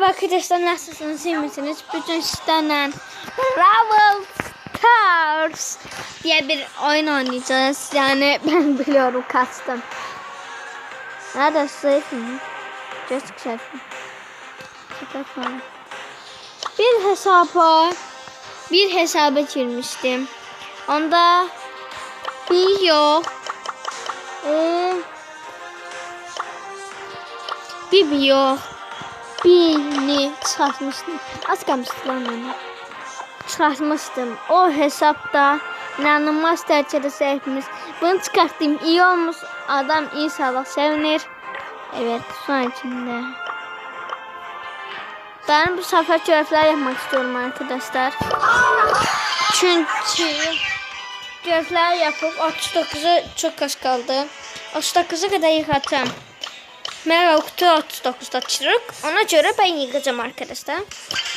Merhaba arkadaşlar nasılsınız iyi misiniz? Bugün sizlerle Brawl Stars diye bir oyun oynayacağız. Yani ben biliyorum kastım. Nerede safe mi? Just safe? Bir hesaba bir hesaba girmiştim. Onda bir yok. Ee, bir yok. Birini çıkartmıştım. Az kalmıştı lan onu. Çıkartmıştım. O hesapta inanılmaz derecede sevmiş. Bunu çıkarttım. iyi olmuş. Adam inşallah sevinir. Evet son içinde. Ben bu sefer görevler yapmak istiyorum arkadaşlar. Çünkü görevler yapıp 39'a çok az kaldı. 39'a kadar yıkatacağım. Merhaba kutu 39'da çırık. Ona göre ben yıkacağım arkadaşlar.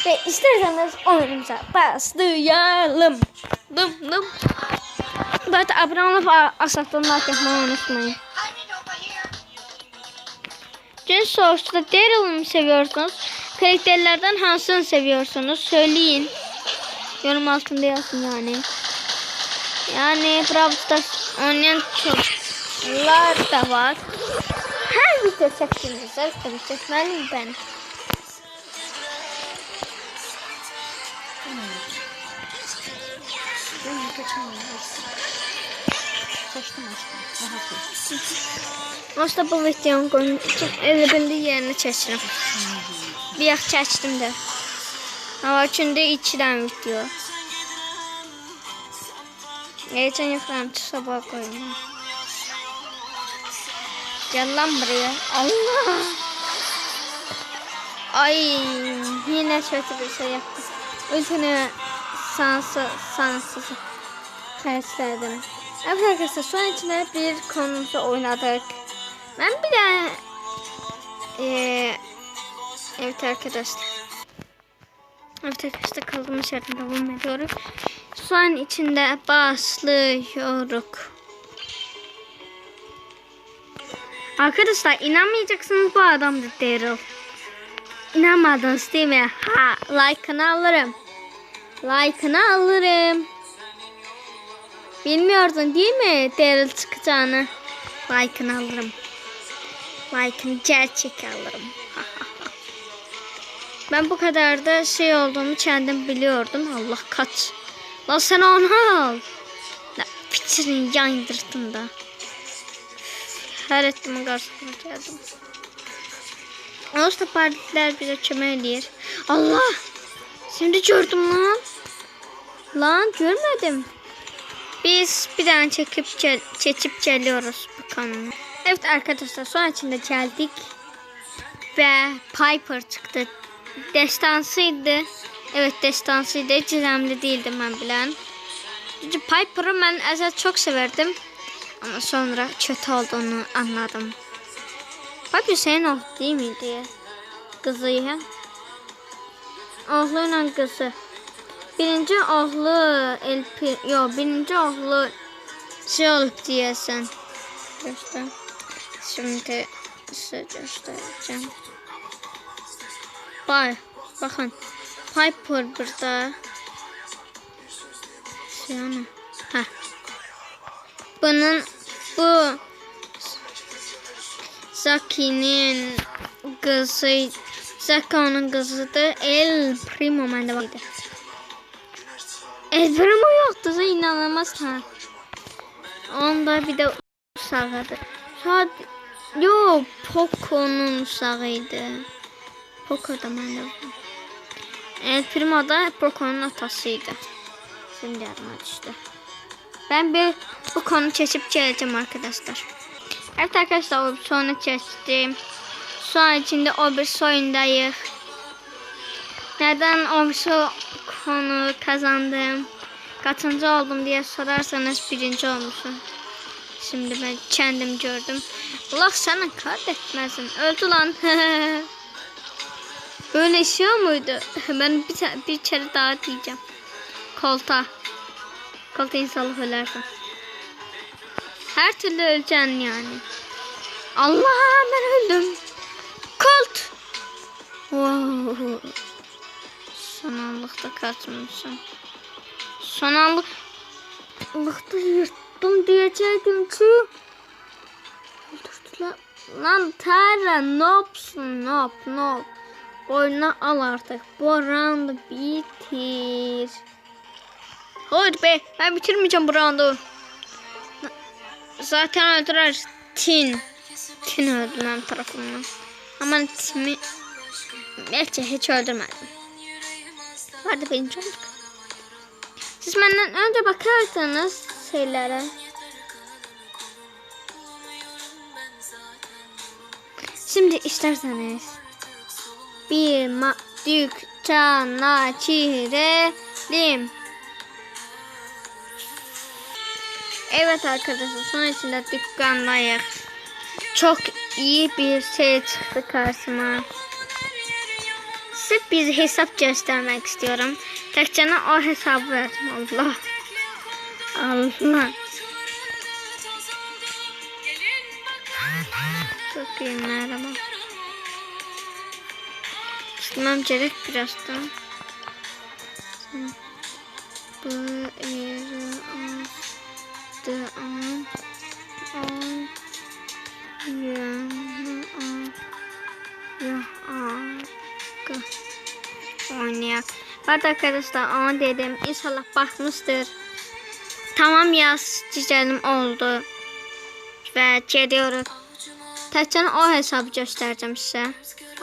Ve isterseniz oyunumuza başlayalım. Dım dım. Bu arada abone olup asaktan like yapmayı unutmayın. Cins sorusu da Daryl'ı mı seviyorsunuz? Karakterlerden hangisini seviyorsunuz? Söyleyin. Yorum altında yazın yani. Yani Brawl Stars oynayan çocuklar da var. Her video çektiğinizde tabii çekmeliyim ben. Aslında bu videonun konu için elə bildi yerini çəkirəm. Bir yax çəkdim də. Hava üçündə iki dənə video. Geçen yıkıram sabah koyayım. Gel lan buraya. Allah. Ay yine kötü bir şey yaptım. Ultini sansı sansız kaçırdım. Evet arkadaşlar şu an içinde bir konumuzu oynadık. Ben bir de ee, evet arkadaşlar. Evet arkadaşlar kaldığımız yerden devam ediyoruz. Şu an içinde başlıyoruz. Arkadaşlar inanmayacaksınız bu adam da Daryl. İnanmadınız değil mi? Ha, like'ını alırım. Like'ını alırım. Bilmiyordun değil mi Daryl çıkacağını? Like'ını alırım. Like'ını gerçek alırım. ben bu kadar da şey olduğunu kendim biliyordum. Allah kaç. Lan sen onu al. La, fikrini yandırdın da. Her ettiğimin karşısına geldim. Olsa partiler bize çömeliyir. Allah! Şimdi gördüm lan. Lan görmedim. Biz bir tane çekip gel çekip geliyoruz bu kanunu. Evet arkadaşlar son içinde geldik. Ve Piper çıktı. Destansıydı. Evet destansıydı. Cizemli değildim ben bilen. Piper'ı ben əzəl çok severdim. Ama sonra kötü olduğunu anladım. Bak Hüseyin oğlu değil miydi? Kızı ya. Oğluyla kızı. Birinci oğlu Elpi, yo birinci oğlu şey olup diyesen. Göster. Şimdi size göstereceğim. Bak, bakın. Piper burada. Yani. Ha. Bunun bu Zaki'nin kızı Zaki onun kızıdır. El Primo bende vardı. El Primo yoktu. inanılmaz ha. Onda bir de uşağıdır. Sad Yo Poco'nun uşağıydı. Poco da bende var. El Primo da Poco'nun atasıydı. Şimdi yardıma düştü. Ben bir bu konu çeşip geleceğim arkadaşlar. Evet arkadaşlar sonu çeştim. An içinde o bir soyundayız. Neden o bir so konu kazandım? Kaçıncı oldum diye sorarsanız birinci olmuşum. Şimdi ben kendim gördüm. Allah sana kahretmesin. Öldü lan. Böyle şey muydu? Ben bir, bir kere daha diyeceğim. Kolta. Kolta inşallah ölersin. Her türlü öleceksin yani. Allah ben öldüm. Colt. Wow. Son anlıkta kaçmışım. Son anlıkta yırttım diyecektim ki. Öldürdüler. Lan Tara nopsun nop nop. Boynuna al artık. Bu roundu bitir. Hayır be ben bitirmeyeceğim bu roundu. Zaten öldürer. Tin. Tin öldü benim tarafımdan. Ama Tin'i belki hiç öldürmedim. Hadi birinci olduk. Siz benden önce bakarsanız şeylere. Şimdi isterseniz bir ma dükkana çirelim. Evet arkadaşlar son içinde dükkandayız. Çok iyi bir şey çıktı karşıma. Size bir hesap göstermek istiyorum. Tekcana o hesabı verdim. Allah. Allah. Çok iyi merhaba. Gitmem gerek birazdan. Bu yeri Evet arkadaşlar ona dedim. İnşallah bakmıştır. Tamam yaz çizelim oldu. Ve geliyoruz. Tekcana o hesabı göstereceğim size.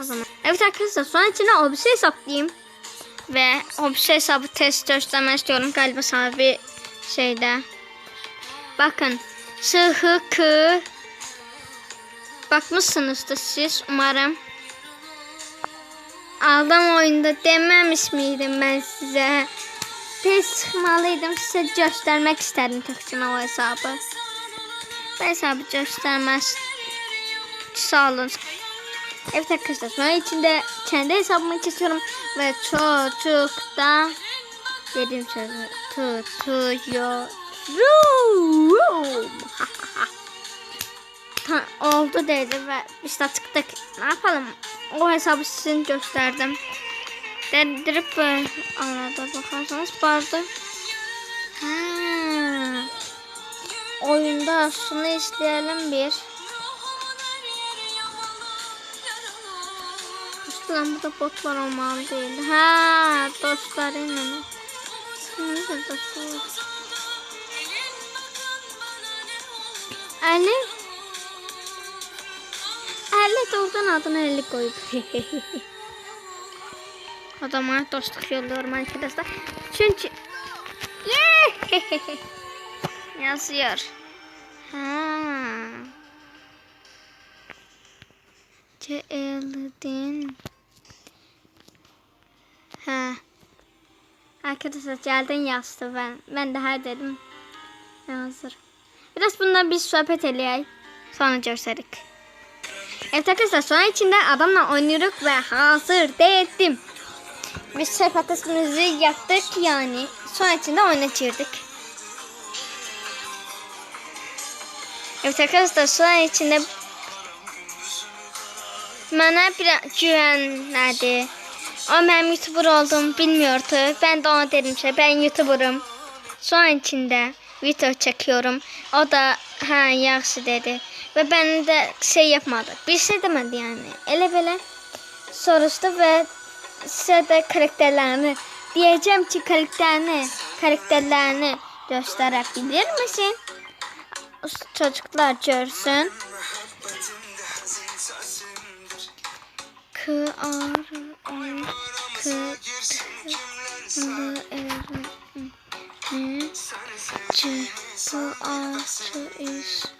O zaman. Evet arkadaşlar sonra içine o bir şey hesaplayayım. Ve o bir şey hesabı test göstermek istiyorum. Galiba sahibi şeyde. Bakın. Sıhı kı. Bakmışsınızdır siz umarım. Aldım oyunda dememiş miydim ben size? Test çıkmalıydım size göstermek istedim tekcana o hesabı. Bu hesabı göstermez. Sağ olun. Evet arkadaşlar sonra içinde kendi hesabımı kesiyorum ve çocukta dediğim sözü tutuyorum. Oldu dedi ve işte çıktık. Ne yapalım? O hesabı sizin gösterdim. Dedirip böyle arada bakarsanız vardı. Ha. Oyunda şunu isteyelim bir. Lan burada botlar olmalı değil. Ha, dostlarıyla mı? Nerede dostlar? Ali. De oradan adını Ali koyup. Adama dostluk yolluyorum arkadaşlar. Çünkü yazıyor. Ha. Geldin. Ha. Arkadaşlar geldin yazdı ben. Ben de her dedim. Hazır. Biraz bundan bir sohbet eləyək. Sonra görsərik. Evet arkadaşlar sonra içinde adamla oynuyoruz ve hazır dedim. Biz söhbətimizi yaptık yani. Sonra içinde oynatırdık. Evet arkadaşlar sonra içinde Mənə bir güvənlədi. O mənim YouTuber olduğumu bilmiyordu. Ben de ona dedim ki ben YouTuber'ım. Son içinde video çekiyorum. O da ha yaxşı dedi. Ve ben de şey yapmadı. Bir şey demedi yani. Ele böyle soruştu ve size de karakterlerini diyeceğim ki karakterini karakterlerini gösterebilir misin? Çocuklar görsün. K ar ar k l r n c bu a s is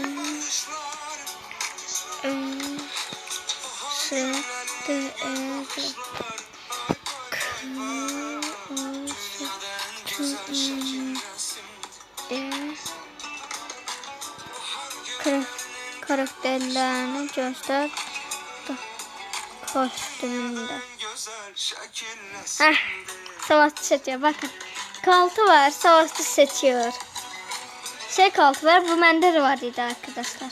göster. Kostümünde. Heh, savaşçı seçiyor. Bakın. Koltu var. Savaşçı seçiyor. Şey koltu var. Bu mende de var idi arkadaşlar.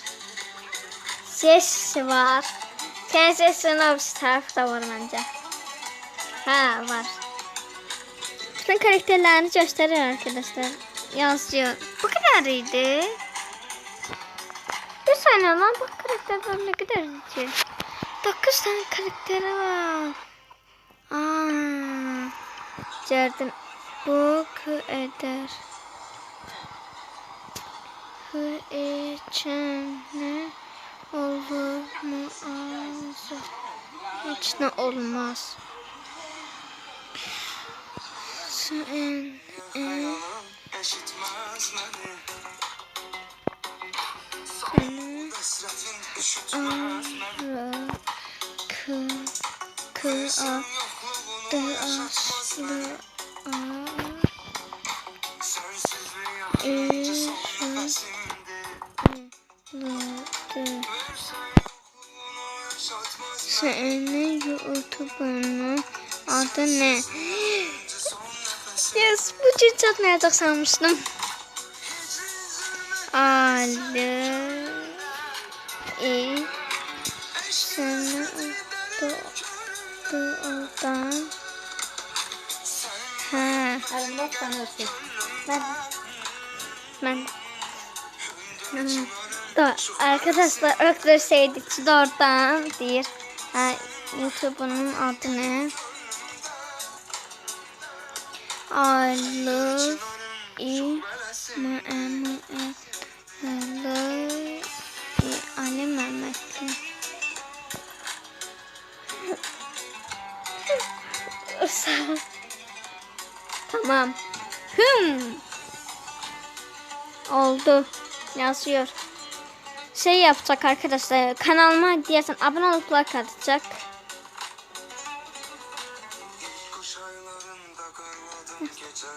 Ses var. Sen sesini o tarafta var bence. Ha var. Bütün karakterlerini gösterir arkadaşlar. Yazıyor. Bu kadarıydı. Bir saniye lan bu karakterler ne kadar ki? 9 tane karakteri var. Aa, Cerdim. Bu eder. Ku içine olur mu ağzı? Hiç ne olmaz. Sen en Eşitmez son nefesimdi lı dı Versen yokluğunu yaşatmaz Senin YouTube'unun adı ne? Yes, bu cin çatmayacak sanmıştım. Ali i sana da doğudan ha ben ben da arkadaşlar öldürseydik doğrudan diyor. Ha, YouTube'un adı ne? I love you. Ma ma Hello. Tamam. Hım. Oldu. Yazıyor. Şey yapacak arkadaşlar. Kanalıma diyorsan abone olup like atacak.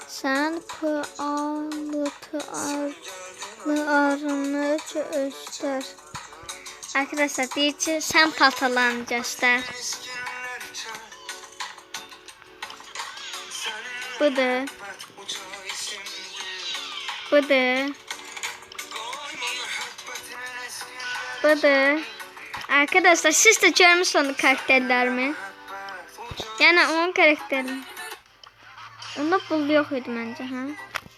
Sen pıalıtı arlı arını göster. Arkadaşlar diyece sen paltalarını göster. Mühabbetin eskiler Budur. Arkadaşlar siz de görmüş onu. Mühabbet uçağı Yani onun karakteri. Onda bul yok idi bence ha.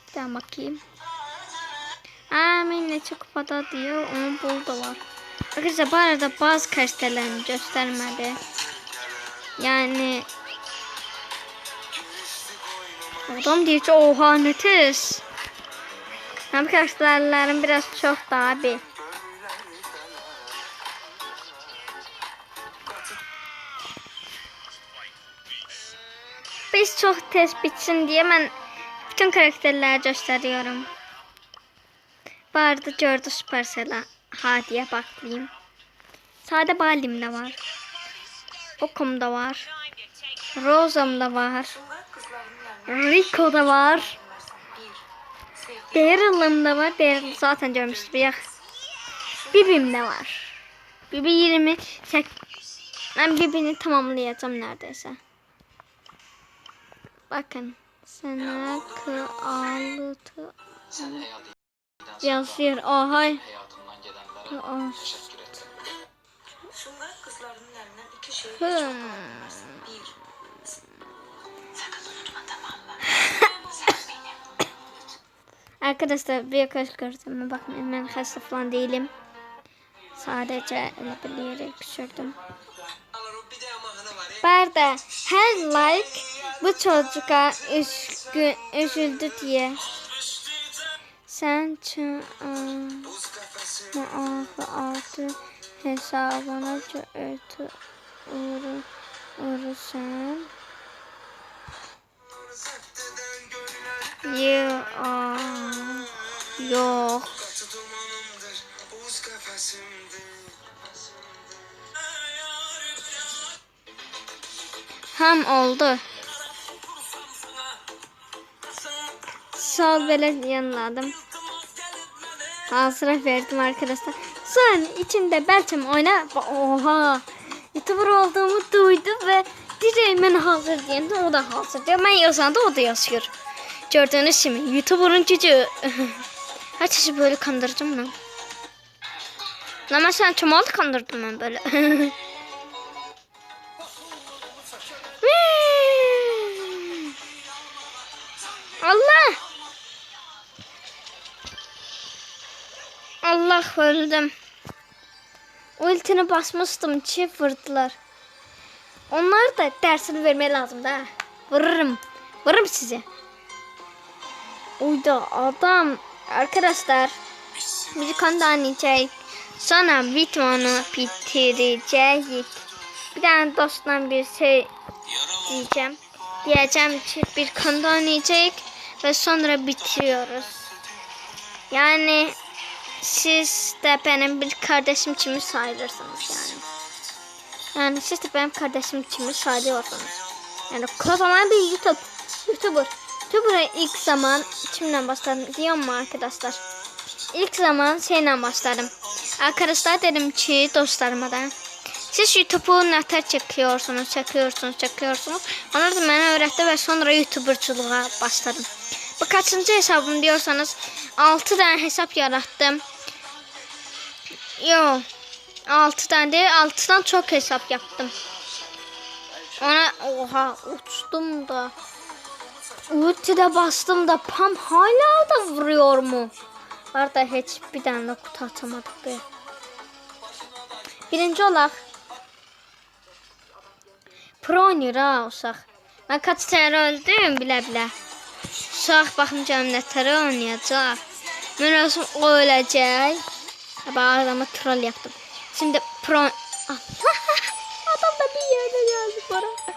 Bir daha bakayım. Aa ne çok kupada diyor. Onun bul da var. Arkadaşlar bu arada bazı karakterlerini göstermedi. Yani Adam diyor ki oha ne tez. Hem karakterlerim biraz çok da abi. Biz çok tez bitsin diye ben bütün karakterleri gösteriyorum. Bu arada gördü Supercell'a. Hadiye baklayayım. Sade Balim de var. Okum da var. Rosam da var. Rico da var. Daryl'ım da var. Daryl zaten görmüştüm. Ya. Bibim de var. Bibi 20. Tek... Ben Bibi'ni tamamlayacağım neredeyse. Bakın. Sana kıalıtı yazıyor. Ohay. Şunlar kızlarının elinden iki Hmm. Arkadaşlar bir kaç gördüm. Bakmayın ben hasta falan değilim. Sadece öyle bilerek düşürdüm. Bu her like bu çocuğa üzgün, üzüldü diye. Sen çağını Buz kafesim altı hesabına götü uğru, uğursan. Septeden göller Ya, yok. Ham oldu. Sol böyle yanladım. hazıra verdim arkadaşlar. Sonra içinde belçem oyna. Oha. YouTuber olduğumu duydu ve direkt ben hazır diyende o da hazır diyor. Ben yazanda o da yazıyor. Gördüğünüz gibi YouTuber'ın gücü. Herkesi böyle kandıracağım lan. Lan ben sen çomalı kandırdım ben böyle. Allah. Allah öldüm. Ultini basmıştım. Çift vurdular. Onlar da dersini vermeye lazım da. Vururum. Vururum size. Uydu adam. Arkadaşlar. Bir kan daha oynayacağız. Sonra videonu bitireceğiz. Bir tane dostdan bir şey diyeceğim. Diyeceğim ki bir kanda oynayacak ve sonra bitiriyoruz. Yani siz de benim bir kardeşim kimi sayılırsınız yani. Yani siz de benim kardeşim kimi sayıyorsunuz. Yani kocaman bir YouTube, YouTuber. YouTuber'a ilk zaman kimden başladım diyor mu arkadaşlar? İlk zaman şeyle başladım. Arkadaşlar dedim ki dostlarıma da. Siz YouTube'u neler çekiyorsunuz, çekiyorsunuz, çekiyorsunuz. Onlar da bana öğretti ve sonra YouTubercılığa başladım. Bu kaçıncı hesabım diyorsanız 6 tane hesap yarattım. Yo 6 tane değil 6'dan çok hesap yaptım. Ona oha uçtum da. Ulti'de bastım da Pam hala da vuruyor mu? Arada hiç bir tane kutu atamadık be. Birinci olaq. Pro oynayır ha uşaq. Mən kaç tane öldüm bilə bilə. Uşaq görüm nə tərə oynayacaq. Mən olsam o öləcək. Bak adama troll yaptım. Şimdi pro... Allah! Adam da bir yerde geldi bana.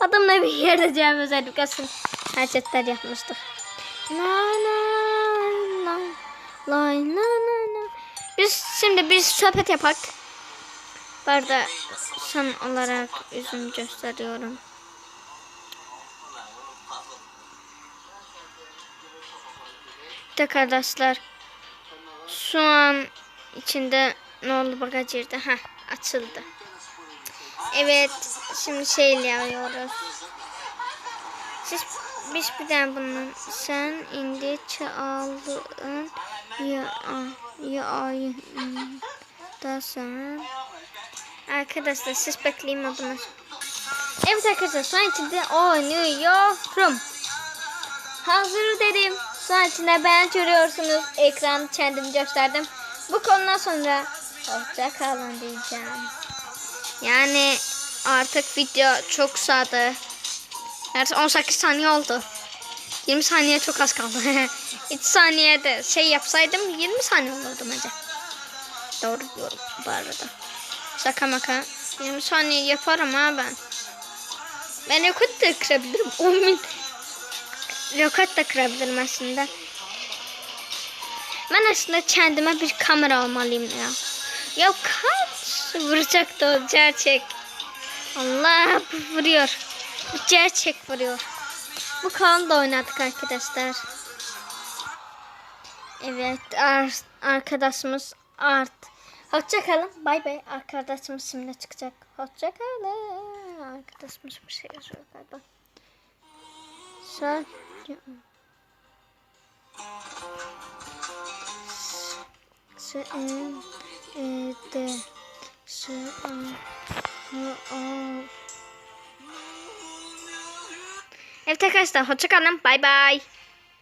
Adam da bir geldi özellikle kasım. Hareketler yapmıştık. La la la la la la la. Biz şimdi bir sohbet yapak. Bu arada son olarak üzüm gösteriyorum. Evet arkadaşlar. Şu an içinde ne oldu bagajırdı. Ha açıldı. Evet şimdi şeyle yapıyoruz. Siz biz bir tane bunun sen indi çaldın ya ya da sen Arkadaşlar siz bekleyin adını. Evet arkadaşlar şu an içinde oynuyorum. Hazır dedim. Şu an içinde ben görüyorsunuz. Ekran kendim gösterdim. Bu konudan sonra hoşça kalın diyeceğim. Yani artık video çok uzadı. Neredeyse 18 saniye oldu. 20 saniye çok az kaldı. 3 saniyede şey yapsaydım 20 saniye olurdu bence. Doğru diyorum bu arada. Şaka maka. 20 saniye yaparım ha ben. Ben rekord da kırabilirim. 10 bin rekord da kırabilirim aslında. Ben aslında kendime bir kamera almalıyım ya. Ya kaç vuracak da gerçek. Allah vuruyor. Gerçek vuruyor. Bu kanalda oynadık arkadaşlar. Evet ar arkadaşımız Art. Hoşça kalın. Bay bay. Arkadaşımız şimdi çıkacak. Hoşça kalın. Arkadaşımız bir şey yazıyor galiba. Sen Sen e, de sen Evet arkadaşlar hoşça kalın. Bay bay.